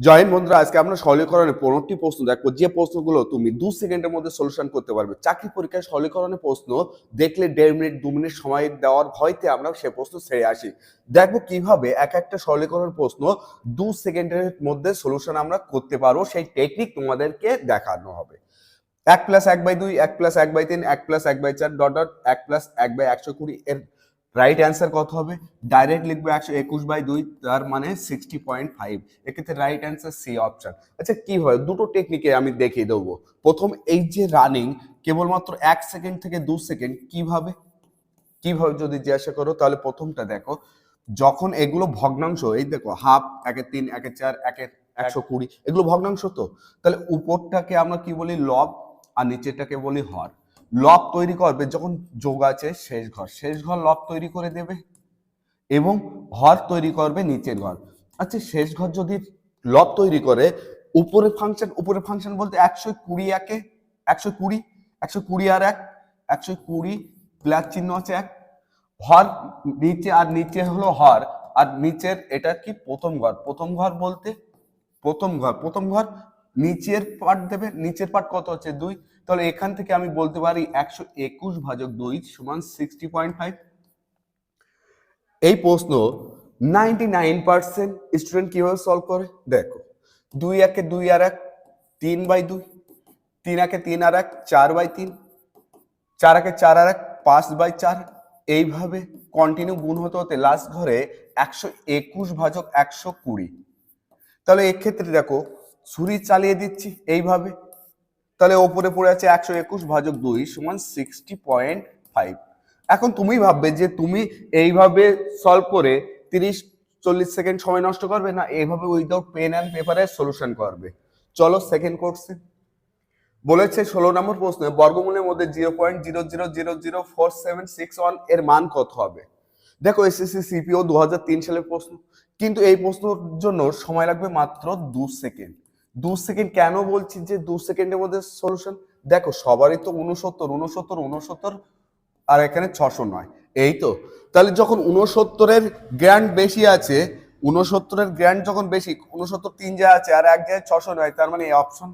Join বন্ধুরা, আজকে আমরা সরলীকরণে পনেরোটি প্রশ্ন দেখব। যে প্রশ্নগুলো তুমি দু সেকেন্ডের মধ্যে সলিউশন করতে পারবে। চাকরি পরীক্ষায় সরলীকরণে প্রশ্ন, দেখলে দেড় মিনিট, দু মিনিট সময় দেওয়ার ভয়তে আমরা সে প্রশ্ন ছেড়ে আসি। দেখব কীভাবে এক একটা সরলীকরণ প্রশ্ন দু সেকেন্ডের মধ্যে সলিউশন আমরা করতে পারব, সেই টেকনিক তোমাদেরকে দেখানো হবে। এক প্লাস এক বাই দুই, এক প্লাস এক বাই তিন, এক প্লাস এক বাই চার ডট ডট এক প্লাস এক বাই একশো কুড়ি, এর রাইট অ্যান্সার কত হবে? ডাইরেক্ট লিখব একশো একুশ বাই দুই, তার মানে সিক্সটি পয়েন্ট ফাইভ এক্ষেত্রে রাইট অ্যান্সার সি অপশন আচ্ছা কি হয়? দুটো টেকনিকে আমি দেখিয়ে দেবো। প্রথম, এই যে রানিং কেবলমাত্র এক সেকেন্ড থেকে দু সেকেন্ড কীভাবে? কীভাবে যদি জিজ্ঞাসা করো, তাহলে প্রথমটা দেখো, যখন এগুলো ভগ্নাংশ, এই দেখো হাফ একের তিন, একের চার, একের একশো কুড়ি, এগুলো ভগ্নাংশ তো? তাহলে উপরটাকে আমরা কি বলি? লব আর নিচেরটাকে বলি হর। লব তৈরি করবে, যখন যোগ আছে শেষ ঘর শেষ ঘর লব তৈরি করে দেবে এবং হর তৈরি করবে নিচের ঘর। আচ্ছা শেষ ঘর যদি লব তৈরি করে উপরের ফাংশন উপরের ফাংশন বলতে একশো কুড়ি একে, একশো কুড়ি একশো কুড়ি আর এক, একশো কুড়ি প্লাস চিহ্ন আছে এক। হর নিচে আর নিচে হলো হর, আর নিচের এটা কি? প্রথম ঘর। প্রথম ঘর বলতে প্রথম ঘর প্রথম ঘর নিচের পার্ট দেবে, নিচের পার্ট কত হচ্ছে? দুই। তাহলে এখান থেকে আমি বলতে পারি একশো একুশ ভাজক দুই সমান সিক্সটি পয়েন্ট ফাইভ এই প্রশ্ন নাইনটি নাইন পার্সেন্ট স্টুডেন্ট কীভাবে সলভ করে? দেখো, দুই একে দুই আর এক, তিন বাই দুই। তিন একে তিন আর এক, চার বাই তিন। চার একে চার আর এক, পাঁচ বাই চার। এইভাবে কন্টিনিউ গুণ হতে হতে লাস্ট ঘরে একশো একুশ ভাজক একশো কুড়ি। তাহলে এক্ষেত্রে দেখো ছুরি চালিয়ে দিচ্ছি এইভাবে। তাহলে ওপরে পড়ে আছে একশো একুশ ভাজক দুই সমান সিক্সটি পয়েন্ট ফাইভ এখন তুমি ভাববে যে তুমি এইভাবে সলভ করে তিরিশ, চল্লিশ সেকেন্ড সময় নষ্ট করবে না, এইভাবে উইদাউট পেন অ্যান্ড পেপারে সলিউশন করবে। চলো সেকেন্ড কোর্সে বলেছে ষোলো নম্বর প্রশ্নে বর্গমূলের মধ্যে zero point zero zero zero zero four seven six ওয়ানের মান কত হবে? দেখো এসএসসি সিপিও দু হাজার তিন সালের প্রশ্ন। কিন্তু এই প্রশ্নের জন্য সময় লাগবে মাত্র দু সেকেন্ড দু সেকেন্ড কেন বলছি যে দু সেকেন্ডের মধ্যে সলিউশন দেখো, সবারই তো উনসত্তর উনসত্তর উনসত্তর আর এখানে ছশো নয়। এই তো। তাহলে যখন উনসত্তরের গ্র্যান্ড বেশি আছে উনসত্তরের গ্র্যান্ড যখন বেশি উনসত্তর তিন জায়গায় আছে, আর এক জায়গায় ছশো নয়, তার মানে এই অপশন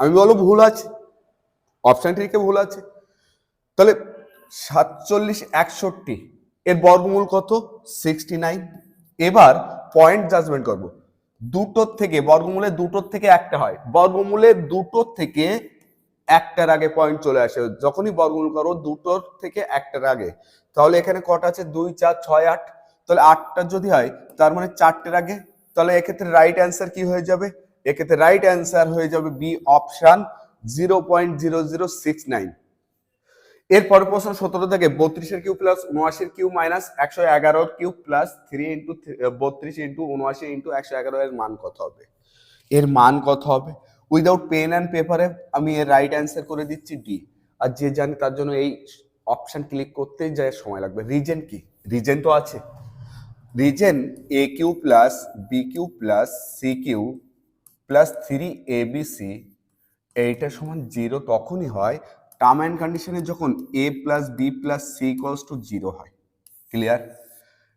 আমি বলো ভুল আছে। অপশনটিকে ভুল আছে। তাহলে সাতচল্লিশ, একষট্টি, এর বর্গমূল কত? সিক্সটি নাইন এবার পয়েন্ট জাজমেন্ট করব। দুটোর থেকে, বর্গমূলে দুটোর থেকে একটা হয়। বর্গমূলে দুটোর থেকে একটার আগে পয়েন্ট চলে আসে। যখনই বর্গমূল করো, দুটোর থেকে একটার আগে। তাহলে এখানে কটা আছে? দুই, চার, ছয়, আট। তাহলে আটটা যদি হয়, তার মানে চারটের আগে। তাহলে এক্ষেত্রে রাইট অ্যান্সার কি হয়ে যাবে? এক্ষেত্রে রাইট অ্যান্সার হয়ে যাবে B option zero point zero zero six nine এরপরে প্রশ্ন সতেরো থেকে বত্রিশের কিউ প্লাস উনআশির কিউ মাইনাস একশো এগারোর কিউ প্লাস থ্রি ইন্টু বত্রিশ ইন্টু উনআশি ইন্টু একশো এগারো এর মান কত হবে? এর মান কত হবে? উইদাউট পেন অ্যান্ড পেপারে আমি এর রাইট অ্যান্সার করে দিচ্ছি ডি আর যে জানে তার জন্য এই অপশান ক্লিক করতেই যায়, সময় লাগবে। রিজেন কি? রিজেন তো আছে। Reason A Q plus B Q plus C Q plus three A B C এইটা সমান জিরো তখনই হয় টার্ম অ্যান্ড কন্ডিশনে যখন A plus B plus C equals to zero হয় ক্লিয়ার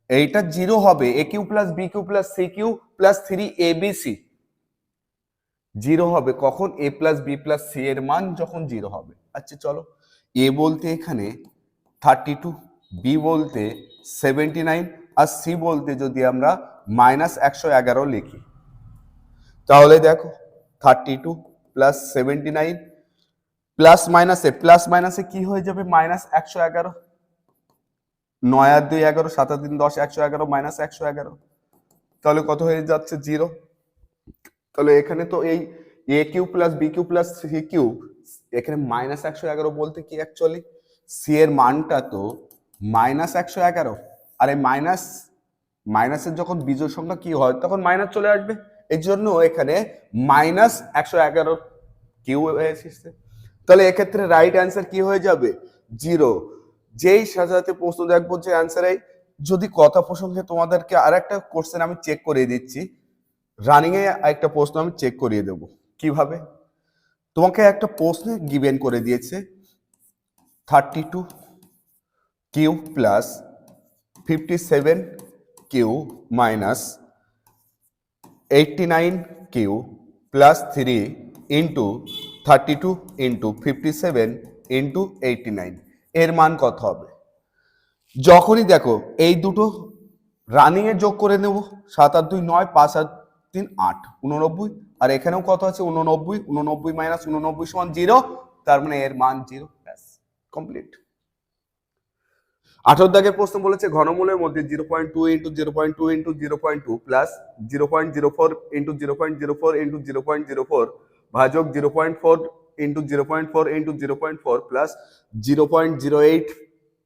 এইটা জিরো হবে A Q plus B Q plus C Q plus three A B C zero হবে কখন? A plus B plus C এর মান যখন জিরো হবে। আচ্ছা চলো। এ বলতে এখানে থার্টি টু বি বলতে সেভেন্টি নাইন আর সি বলতে যদি আমরা মাইনাস একশো এগারো লিখি। তাহলে দেখো thirty two plus seventy nine plus মাইনাসে প্লাস মাইনাসে কি হয়ে যাবে? মাইনাস একশো এগারো। নয় আর দুই এগারো, সাত আর তিন দশ, একশো এগারো, মাইনাস একশো এগারো। তাহলে কত হয়ে যাচ্ছে? জিরো। তাহলে এখানে তো এই A Q plus B Q plus C Q এখানে মাইনাস একশো এগারো বলতে কি অ্যাকচুয়ালি সি এর মানটা তো মাইনাস একশো এগারো। আর এই মাইনাস, মাইনাসের যখন বিজোড় সংখ্যা কি হয়, তখন মাইনাস চলে আসবে। এই জন্য এখানে মাইনাস একশো এগারো কিউ এসেছে। তাহলে এক্ষেত্রে রাইট অ্যান্সার কি হয়ে যাবে? জিরো যেই সাজাতে প্রশ্ন দেখব যে অ্যান্সারে যদি কথা প্রসঙ্গে তোমাদেরকে আর একটা কোশ্চেন আমি চেক করিয়ে দিচ্ছি রানিং এ একটা প্রশ্ন আমি চেক করিয়ে দেব। কীভাবে? তোমাকে একটা প্রশ্নে গিভেন করে দিয়েছে thirty two Q plus fifty seven Q minus eighty nine Q plus three into thirty two into fifty seven into eighty nine এর মান কত হবে? যখনই দেখো, এই দুটো রানিংয়ে যোগ করে নেব সাত আর দুই নয়, পাঁচ আর তিন, আট, উননব্বই, আর এখানেও কত আছে? উননব্বই উননব্বই মাইনাস উননব্বই সমান জিরো তার মানে এর মান জিরো ব্যাস কমপ্লিট আঠারো দাগের প্রশ্ন বলেছে, ঘনমূলের মধ্যে zero point two into zero point two into zero point two plus zero point zero four into zero point zero four into zero point zero four ভাজক zero point four into zero point four into zero point four plus zero point zero eight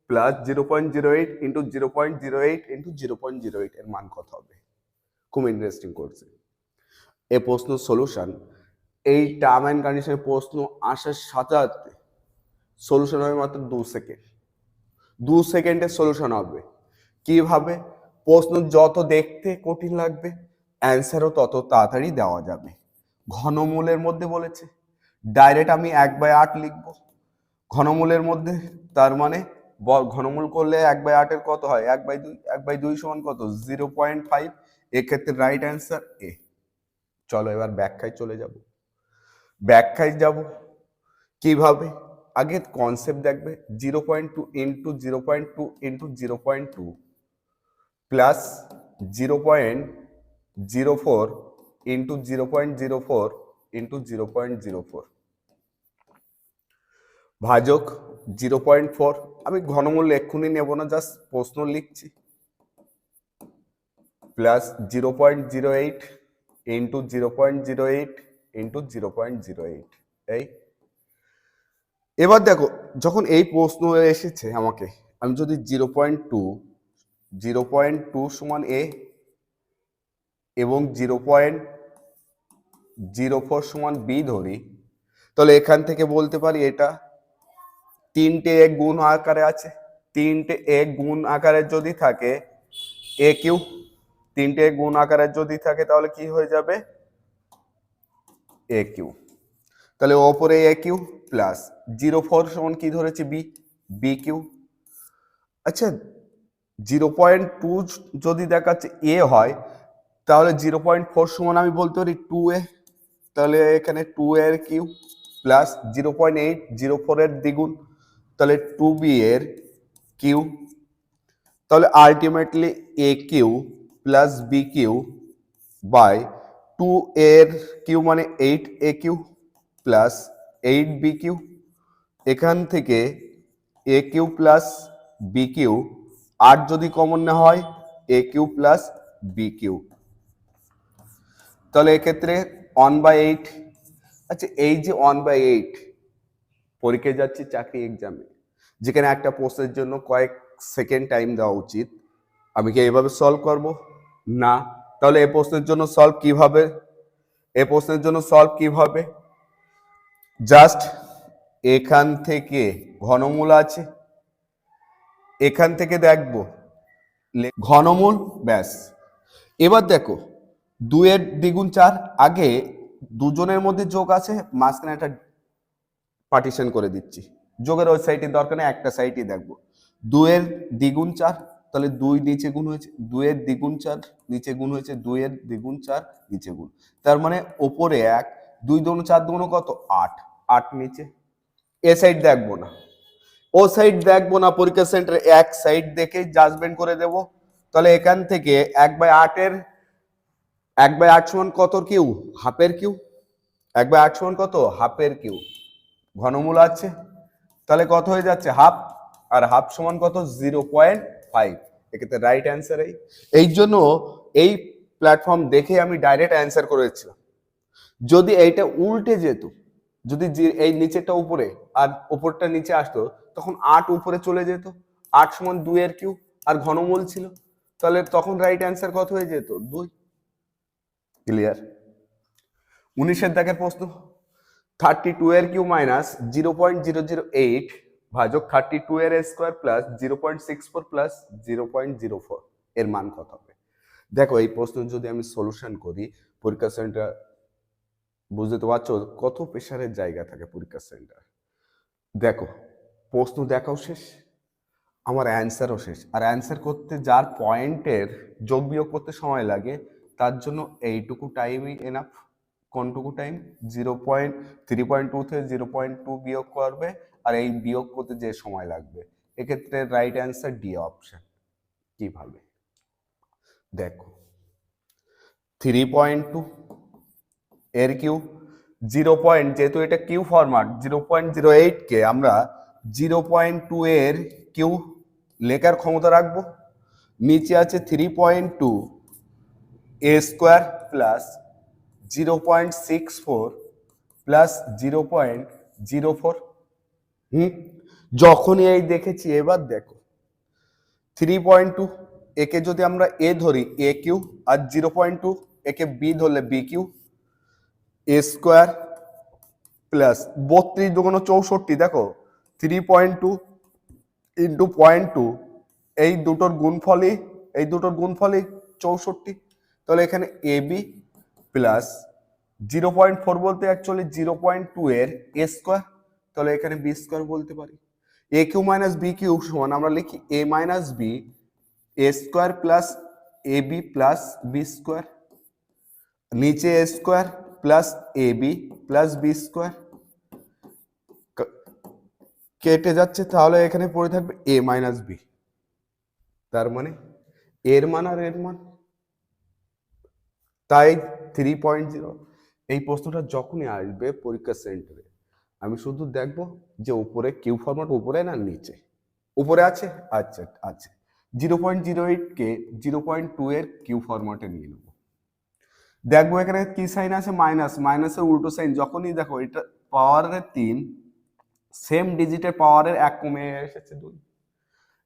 plus zero point zero eight into zero point zero eight into zero point zero eight এর মান কত হবে? খুব interesting করছে এ প্রশ্ন solution এই term and কন্ডিশনের প্রশ্ন আসার সাথে সাথে সলিউশন হবে মাত্র দু সেকেন্ড দু সেকেন্ডের সলিউশন হবে। কীভাবে? প্রশ্ন যত দেখতে কঠিন লাগবে অ্যান্সারও তত তাড়াতাড়ি দেওয়া যাবে। ঘনমূলের মধ্যে বলেছে। ডাইরেক্ট আমি এক বাই আট লিখব। ঘনমূলের মধ্যে তার মানে ঘনমূল করলে এক বাই আটের কত হয়? এক বাই দুই, এক বাই দুই সমান কত? Zero point five. এক্ষেত্রে রাইট অ্যান্সার এ চলো এবার ব্যাখ্যায় চলে যাব। ব্যাখ্যায় যাব কীভাবে? আগে কনসেপ্ট দেখবে। Zero point two into zero point two into zero point two. Plus zero point zero four zero point zero four ভাজক জিরো পয়েন্ট ফোর আমি ঘনমূল্য এক্ষুনি নেব না জাস্ট প্রশ্ন লিখছি। Plus zero point zero eight into zero point zero eight into zero point zero eight এই। এবার দেখো, যখন এই প্রশ্ন এসেছে আমাকে, আমি যদি zero point two zero point two সমান এ এবং জিরো পয়েন্ট জিরো ফোর সমান বি ধরি, তাহলে এখান থেকে বলতে পারি এটা তিনটে এক গুণ আকারে আছে। তিনটে এক গুণ আকারের যদি থাকে, এ কিউ, তিনটে গুণ আকারের যদি থাকে, তাহলে কি হয়ে যাবে? A Q. তাহলে ওপরে A Q plus zero four সমান কি ধরেছি বি? B Q. আচ্ছা জিরো পয়েন্ট টু যদি দেখাচ্ছে এ হয় তাহলে জিরো পয়েন্ট ফোর সমান আমি বলতে পারি টু এ তাহলে এখানে টু এর Q plus zero point eight zero ফোরের দ্বিগুণ, তাহলে টু বি এর কিউ তাহলে ultimately A Q plus B Q by two এর কিউ মানে eight A Q plus eight B Q এখান থেকে A Q plus B Q আট যদি কমন না হয় A Q plus B Q তাহলে এক্ষেত্রে ওয়ান বাই এইট আচ্ছা এই যে ওয়ান বাই এইট পরীক্ষায় যাচ্ছে চাকরি এক্সামে যেখানে একটা পোস্টের জন্য কয়েক সেকেন্ড টাইম দেওয়া উচিত। আমি কি এইভাবে সলভ করব? না। তাহলে এ প্রশ্নের জন্য সলভ কীভাবে? এ প্রশ্নের জন্য সলভ কীভাবে? জাস্ট এখান থেকে ঘনমূল আছে। এখান থেকে দেখব। ঘনমূল, ব্যাস। এবার দেখো দুয়ের দ্বিগুণ চার। আগে দুজনের মধ্যে যোগ আছে, মাঝখানে একটা পার্টিশন করে দিচ্ছি। যোগের ওই সাইডের দরকার নেই, একটা সাইডই দেখব। দুয়ের দ্বিগুণ চার, তাহলে দুই নিচে গুণ হয়েছে। দুয়ের দ্বিগুণ চার, নিচে গুণ হয়েছে। দুইয়ের দ্বিগুণ চার, নিচে গুণ। তার মানে ওপরে এক, দুই দুগুণ চার দুগুণ কত? আট। আট নিচে। এ সাইড দেখব না। ও সাইড দেখব না, পরীক্ষা সেন্টারে এক সাইড দেখে জাজমেন্ট করে দেব। তাহলে এখান থেকে এক বাই আটের এক বাই আট সমান কত কিউ? হাফের কিউ। এক বাই আট সমান কত? হাফের কিউ। ঘনমূল আছে। তাহলে কত হয়ে যাচ্ছে? হাফ। আর হাফ সমান কত? Zero point five. এক্ষেত্রে রাইট অ্যান্সার এই। এই জন্য এই প্ল্যাটফর্ম দেখে আমি ডাইরেক্ট অ্যান্সার করেছিলাম যদি এইটা উল্টে যেত, যদি এই নিচেরটা উপরে আর উপরটা নিচে আসতো, তখন আট উপরে চলে যেত। আট সমান দুইয়ের কিউ। আর ঘনমূল ছিল। তাহলে তখন রাইট অ্যান্সার কত হয়ে যেত? দুই। ক্লিয়ার? উনিশের দাগের প্রশ্ন থার্টি টু এর Q minus zero point zero zero eight ভাজক থার্টি টু এর square plus zero point six four plus zero point zero four এর মান কত হবে? দেখো, এই প্রশ্ন যদি আমি সলিউশন করি, পরীক্ষা সেন্টার বুঝতে তো পারছ? কত প্রেশারের জায়গা থাকে পরীক্ষা সেন্টার দেখো, প্রশ্ন দেখাও শেষ, আমার অ্যান্সারও শেষ। আর অ্যান্সার করতে যার পয়েন্টের যোগ বিয়োগ করতে সময় লাগে তার জন্য এইটুকু টাইমই enough কোনটুকু time zero point three point two থেকে জিরো পয়েন্ট টু বিয়োগ করবে আর এই বিয়োগ করতে যে সময় লাগবে। এক্ষেত্রে রাইট অ্যান্সার ডি অপশন কীভাবে দেখো থ্রি পয়েন্ট টু এর কিউ? জিরো পয়েন্ট যেহেতু এটা Q format zero point zero এইটকে আমরা জিরো পয়েন্ট টু এর কিউ লেখার ক্ষমতা রাখব। নিচে আছে three point two A square plus zero point six four plus zero point zero four হুম? যখনই এই দেখেছি, এবার দেখো। থ্রি পয়েন্ট টু একে যদি আমরা এ ধরি এ কিউ, আর জিরো পয়েন্ট টু একে বি ধরলে B Q. A square plus বত্রিশ দুগুণ চৌষট্টি, দেখো three point two into point two এই দুটোর গুণফলই, এই দুটোর গুণফলই চৌষট্টি। তাহলে এখানে A B plus zero point four বলতে অ্যাকচুয়ালি জিরো পয়েন্ট টু এর এ স্কোয়ার তাহলে এখানে বি স্কোয়ার বলতে পারি। A Q minus B Q সমান, আমরা লিখি A minus B A square plus A B plus B square নিচে A square plus A B plus B square কেটে যাচ্ছে, তাহলে এখানে পড়ে থাকবে এ মাইনাস বি তার মানে এর মান আর এর মান। তাই থ্রি পয়েন্ট জিরো এই প্রশ্নটা যখনই আসবে পরীক্ষা সেন্টারে আমি শুধু দেখব যে উপরে কিউ ফরম্যাট উপরে না নিচে? উপরে আছে? আচ্ছা আছে। জিরো পয়েন্ট জিরো এইটকে জিরো পয়েন্ট টু এর কিউ ফরম্যাটে নিয়ে নেব। দেখব এখানে কি সাইন আছে? মাইনাস মাইনাসের উল্টো সাইন যখনই দেখো এটা পাওয়ারের তিন সেম ডিজিটের পাওয়ারের এক কমে এসেছে দুই।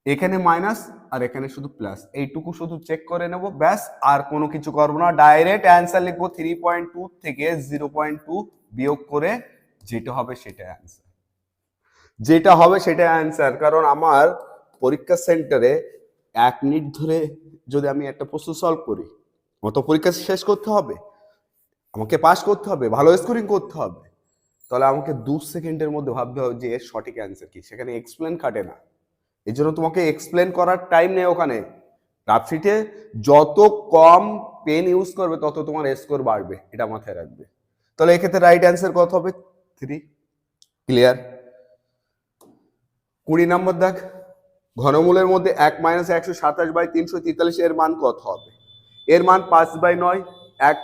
এখানে মাইনাস আর এখানে শুধু প্লাস এইটুকু শুধু চেক করে নেব, ব্যাস, আর কোনো কিছু করব না। ডাইরেক্ট অ্যান্সার লিখব থ্রি পয়েন্ট টু থেকে জিরো পয়েন্ট টু বিয়োগ করে যেটা হবে সেটা অ্যান্সার যেটা হবে সেটা অ্যান্সার কারণ আমার পরীক্ষা সেন্টারে এক মিনিট ধরে যদি আমি একটা প্রশ্ন সলভ করি আমার তো পরীক্ষা শেষ করতে হবে, আমাকে পাস করতে হবে, ভালো স্কোরিং করতে হবে, তাহলে আমাকে দু সেকেন্ডের মধ্যে ভাবতে হবে যে এর সঠিক অ্যান্সার কি। সেখানে এক্সপ্লেন কাটে না। এই জন্য তোমাকে এক্সপ্লেন করার টাইম নেই ওখানে। রাফশিটে যত কম পেন ইউজ করবে, তত তোমার স্কোর বাড়বে, এটা মাথায় রাখবে। তাহলে এক্ষেত্রে রাইট অ্যান্সার কত হবে? থ্রি ক্লিয়ার কুড়ি নম্বর দেখ। ঘনমূলের মধ্যে এক মাইনাস একশো সাতাশ বাই তিনশো তেতাল্লিশ, এর মান কত হবে? এর মান পাঁচ বাই নয়, এক